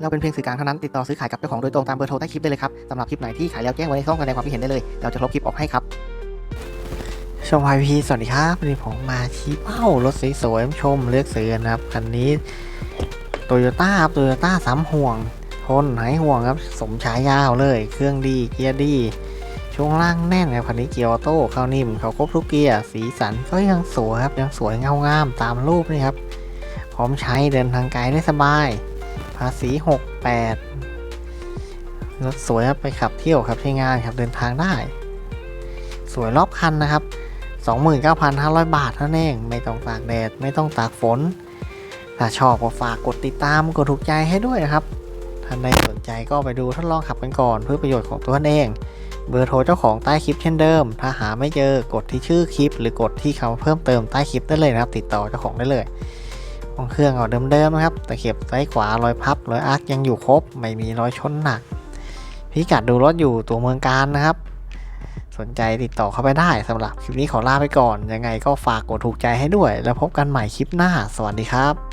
เราเป็นเพียงสื่อกลางเท่านั้นติดต่อซื้อขายกับเจ้าของโดยตรงตามเบอร์โทรใต้คลิปได้เลยครับสำหรับคลิปไหนที่ขายแล้วแจ้งไว้ในช่องแสดงความคิดเห็นได้เลยเราจะลบคลิปออกให้ครับชมไยพีสวัสดีครับวันนี้ผมมาชี้เป้ารถสวยๆชมเลือกซื้อนะครับคันนี้โตโยต้าครับโตโยต้าสามห่วงทนหายห่วงครับสมฉายาวเลย เครื่องดีเกียร์ดีช่วงล่างแน่นครับคันนี้เกียร์ออโต้เข้านิ่มเขาครบทุกเกียร์สีสันก็ยังสวยครับยังสวยเงางามตามรูปนี่ครับพร้อมใช้เดินทางไกลได้สบายาษี68รถสวยครับไปขับเที่ยวครับใช้งานครับเดินทางได้ สวยรอบคันนะครับ 29,500 บาทเท่านั้นเอง ไม่ต้องตากแดด ไม่ต้องตากฝน ถ้าชอบก็ฝากกดติดตามกดถูกใจให้ด้วยนะครับท่านใดสนใจก็ไปดูทดลองขับกันก่อน เพื่อประโยชน์ของตัวท่านเอง เบอร์โทรเจ้าของใต้คลิปเช่นเดิม ถ้าหาไม่เจอกดที่ชื่อคลิป หรือกดที่คำเพิ่มเติมใต้คลิปได้เลยนะครับ ติดต่อเจ้าของได้เลย ของเครื่องเอาเดิมๆนะครับตะเข็บซ้ายขวารอยพับรอยอาร์คยังอยู่ครบ ไม่มีรอยชนหนัก พิกัดดูรถอยู่ตัวเมืองการนะครับ สนใจติดต่อเข้าไปได้สำหรับคลิปนี้ขอลาไปก่อน ยังไงก็ฝากกดถูกใจให้ด้วย แล้วพบกันใหม่คลิปหน้า สวัสดีครับ